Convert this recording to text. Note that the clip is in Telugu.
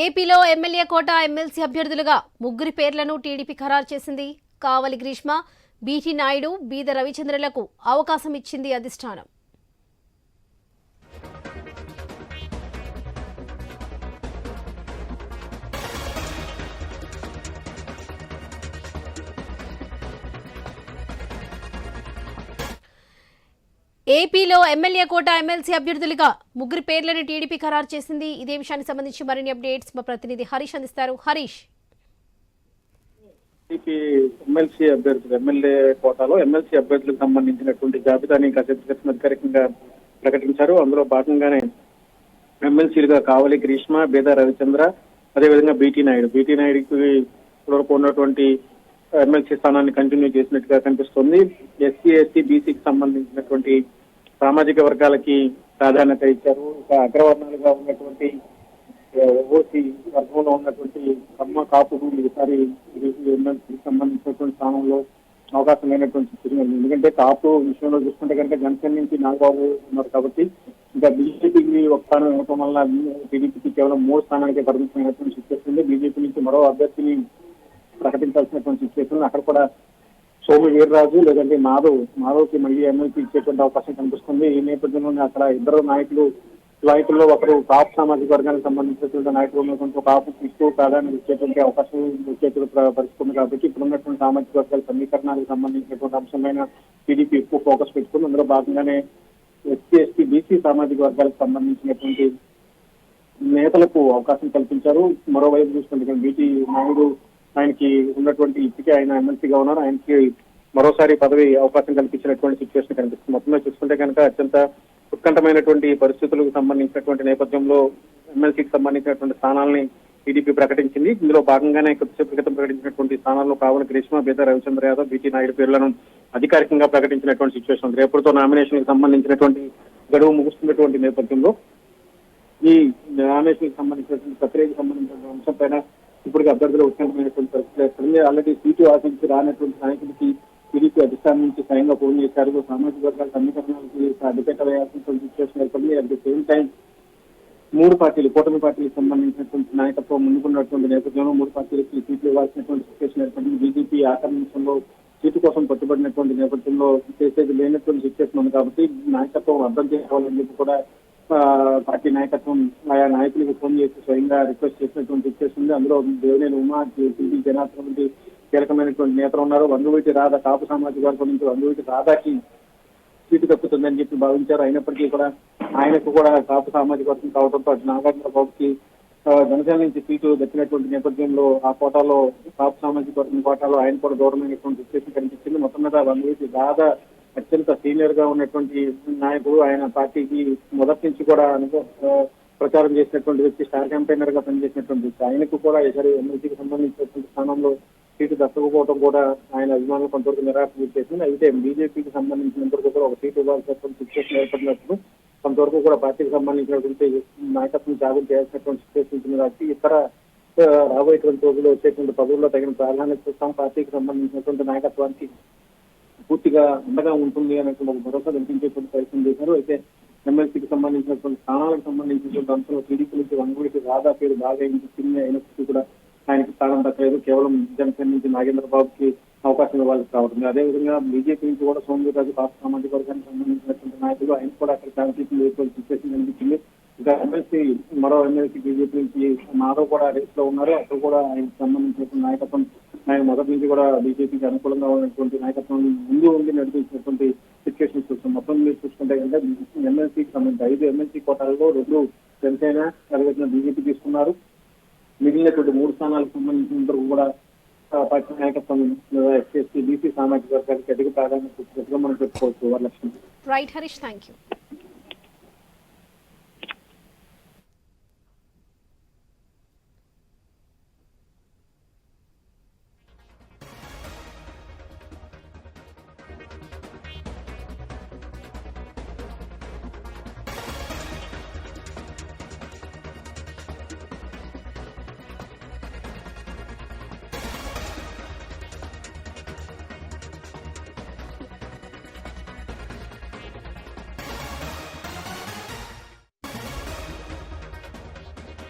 ఏపీలో ఎమ్మెల్యే కోట ఎమ్మెల్సీ అభ్యర్థులుగా ముగ్గురి పేర్లను టీడీపీ ఖరారు చేసింది. కావలి గ్రీష్మ బీటీ నాయుడు బీద రవిచంద్రులకు అవకాశం ఇచ్చింది అధిష్టానం. ఏపీలో ఎమ్మెల్యే కోట ఎమ్మెల్సీ అభ్యర్థులుగా ముగ్గురు పేర్లను టీడీపీ ఖరారు చేసింది. ఇదే విషయానికి సంబంధించి మరిన్ని అప్డేట్స్ మా ప్రతినిధి హరీష్ అందిస్తారు. హరీష్. టీడీపీ ఎమ్మెల్సీ అభ్యర్థులు ఎమ్మెల్యే కోటాలో ఎమ్మెల్సీ అభ్యర్థులకు సంబంధించినటువంటి జాబితాని కాసేపు క్రితం అధికారికంగా ప్రకటించారు. అందులో భాగంగానే ఎమ్మెల్సీలుగా కావలి గ్రీష్మ బేద రవిచంద్ర అదేవిధంగా బీటీ నాయుడు. బీటీ నాయుడుకి ఇప్పటివరకు ఉన్నటువంటి ఎమ్మెల్సీ స్థానాన్ని కంటిన్యూ చేసినట్టుగా కనిపిస్తుంది. ఎస్సీ ఎస్టీ బీసీకి సంబంధించినటువంటి సామాజిక వర్గాలకి ప్రాధాన్యత ఇచ్చారు. ఇక అగ్రవర్ణాలుగా ఉన్నటువంటి ఓసీ వర్గంలో ఉన్నటువంటి కమ్మ కాపు ఈసారి సంబంధించినటువంటి స్థానంలో అవకాశం లేనటువంటి సిగ్నల్ ఎందుకంటే కాపు విషయంలో చూసుకుంటే కనుక జనసేన నుంచి నాగబాబు ఉన్నారు కాబట్టి ఇంకా బీజేపీకి ఒక స్థానం ఇవ్వటం వల్ల టీడీపీకి కేవలం మూడు స్థానానికి పరిమితమైనటువంటి సిచ్యువేషన్ ఉంది. బీజేపీ నుంచి మరో అభ్యర్థిని ప్రకటించాల్సినటువంటి సిచ్యువేషన్ అక్కడ కూడా సోము వీర్రాజు లేదంటే మాధవ్ మాధవ్కి మళ్ళీ ఎమ్మెల్సీ ఇచ్చేటువంటి అవకాశం కనిపిస్తుంది. ఈ నేపథ్యంలోనే అక్కడ ఇద్దరు నాయకులు నాయకుల్లో ఒకరు కాపు సామాజిక వర్గానికి సంబంధించినటువంటి నాయకులు ఉన్నటువంటి కాపు ఎక్కువ ప్రాధాన్యత ఇచ్చేటువంటి అవకాశం వచ్చేటువంటి పరిస్థితి ఉంది కాబట్టి ఇప్పుడు ఉన్నటువంటి సామాజిక వర్గాల సమీకరణాలకు సంబంధించినటువంటి అంశమైన టీడీపీ ఎక్కువ ఫోకస్ పెట్టుకుని అందులో భాగంగానే ఎస్సీ ఎస్టీ బీసీ సామాజిక వర్గాలకు సంబంధించినటువంటి నేతలకు అవకాశం కల్పించారు. మరోవైపు చూసుకుంటే బీటీ నాయుడు ఆయనకి ఉన్నటువంటి ఇప్పటికే ఆయన ఎమ్మెల్సీగా ఉన్నారు. ఆయనకి మరోసారి పదవి అవకాశం కల్పించినటువంటి సిచ్యువేషన్ కనిపిస్తుంది. మొత్తంలో చూసుకుంటే కనుక అత్యంత ఉత్కంఠమైనటువంటి పరిస్థితులకు సంబంధించినటువంటి నేపథ్యంలో ఎమ్మెల్సీకి సంబంధించినటువంటి స్థానాలని టీడీపీ ప్రకటించింది. ఇందులో భాగంగానే కొద్దిసేపు క్రితం ప్రకటించినటువంటి స్థానాల్లో కావలి గ్రీష్మ బేద రవిచంద్ర యాదవ్ బీటీ నాయుడు పేర్లను అధికారికంగా ప్రకటించినటువంటి సిచ్యువేషన్ ఉంది. రేపటితో నామినేషన్కి సంబంధించినటువంటి గడువు ముగుస్తున్నటువంటి నేపథ్యంలో ఈ నామినేషన్కి సంబంధించినటువంటి ప్రక్రియకు సంబంధించిన అంశం పైన అభ్యర్థులు ఉత్కంఠమైనటువంటి పరిస్థితులు ఏర్పడింది ఆల్రెడీ సీటు ఆశించి రానటువంటి నాయకులకి టీడీపీ అధిష్టానం నుంచి స్వయంగా ఫోన్ చేశారు. సామాజిక వర్గాల సమీకరణాలకి అడ్డుకట్ట వేయాల్సినటువంటి సిచ్యువేషన్ ఏర్పడింది. అట్ ది సేమ్ టైం మూడు పార్టీలు కూటమి పార్టీలకు సంబంధించినటువంటి నాయకత్వం ముందుకున్నటువంటి నేపథ్యంలో మూడు పార్టీలకి సీట్లు ఇవ్వాల్సినటువంటి సిచ్యువేషన్ ఏర్పడింది. బీజేపీ ఆఖరి సీటు కోసం పట్టుబడినటువంటి నేపథ్యంలో చేసేది లేనటువంటి సిచ్యువేషన్ ఉంది కాబట్టి నాయకత్వం అర్థం చేసుకోవాలని చెప్పి కూడా పార్టీ నాయకత్వం ఆయా నాయకులకు ఫోన్ చేసి స్వయంగా రిక్వెస్ట్ చేసినటువంటి సిచ్యువేషన్ ఉంది. అందులో దేవినేని ఉమా టీడీ జనార్దన్ రెడ్డి కీలకమైనటువంటి నేతలు ఉన్నారు. వందువీటి రాధా కాపు సామాజిక వర్గం నుంచి వందువీటి రాధాకి సీటు తప్పుతుందని చెప్పి భావించారు. అయినప్పటికీ కూడా ఆయనకు కూడా కాపు సామాజిక వర్గం కావడంతో అటు నాగార్జున బాబుకి జనసేన నుంచి సీటు దక్కినటువంటి నేపథ్యంలో ఆ కోటాలో కాపు సామాజిక వర్గం కోటాలో ఆయన కూడా దూరమైనటువంటి సిచ్యువేషన్ కనిపించింది. మొత్తం మీద వందవీటి దాదా అత్యంత సీనియర్గా ఉన్నటువంటి నాయకుడు ఆయన పార్టీకి మొదటి నుంచి కూడా ప్రచారం చేసినటువంటి వ్యక్తి స్టార్ క్యాంపెయినర్గా పనిచేసినటువంటి వ్యక్తి. ఆయనకు కూడా ఈసారి ఎమ్మెల్సీకి సంబంధించినటువంటి స్థానంలో సీటు దక్కకపోవడం కూడా ఆయన అభిమానులు కొంతవరకు నిరాశ చేసింది అయితే బీజేపీకి సంబంధించినంత వరకు కూడా ఒక సీటు ఇవ్వాల్సినటువంటి సిచ్యువేషన్ ఏర్పడినప్పుడు కొంతవరకు కూడా పార్టీకి సంబంధించినటువంటి నాయకత్వం త్యాగం చేయాల్సినటువంటి సిచ్యువేషన్ ఉంటుంది కాబట్టి ఇతర రాబోయేటువంటి రోజుల్లో వచ్చేటువంటి పదవుల్లో తగిన ప్రాధాన్యత ఇస్తాం. పార్టీకి సంబంధించినటువంటి నాయకత్వానికి పూర్తిగా అండగా ఉంటుంది అనేటువంటి ఒక భరోసా కల్పించేటువంటి ప్రయత్నం చేశారు. అయితే ఎమ్మెల్సీకి సంబంధించినటువంటి స్థానాలకు సంబంధించినటువంటి అంశంలో టీడీపీ నుంచి వంగుడికి రాధా పేరు బాగా చిన్న అయినప్పటికీ కూడా ఆయనకి స్థానం దక్కలేదు. కేవలం జనసేన నుంచి నాగేంద్ర బాబుకి అవకాశం ఇవ్వాల్సి రావడం అదేవిధంగా బీజేపీ నుంచి కూడా సోమవీరాజు కాపు సామాజిక వర్గానికి సంబంధించినటువంటి నాయకులు ఆయన కూడా అక్కడ ఛాన్సెస్ లేకపోతే సిచ్యువేషన్ కనిపించింది. ఇంకా ఎమ్మెల్సీ మరో ఎమ్మెల్సీ బీజేపీ నుంచి మాధవ్ కూడా రేస్లో ఉన్నారు. అక్కడ కూడా ఆయనకు సంబంధించినటువంటి నాయకత్వం ఆయన మొదటి నుంచి కూడా బీజేపీకి అనుకూలంగా ఉన్నటువంటి నాయకత్వం ముందు ఉండి నడిపించినటువంటి సిచ్యువేషన్ చూస్తాం మొత్తం మీరు చూసుకుంటే కనుక ఎమ్మెల్సీకి సంబంధించి ఐదు ఎమ్మెల్సీ కోటాలలో రెండు జనసేన అదేవిధంగా బీజేపీ తీసుకున్నారు. మిగిలినటువంటి మూడు స్థానాలకు సంబంధించినంత కూడా పార్టీ నాయకత్వం ఎస్సీ బీసీ సామాజిక వర్గానికి అధిక ప్రాధాన్యత మనం చెప్పుకోవచ్చు. Varalakshmi right Harish thank you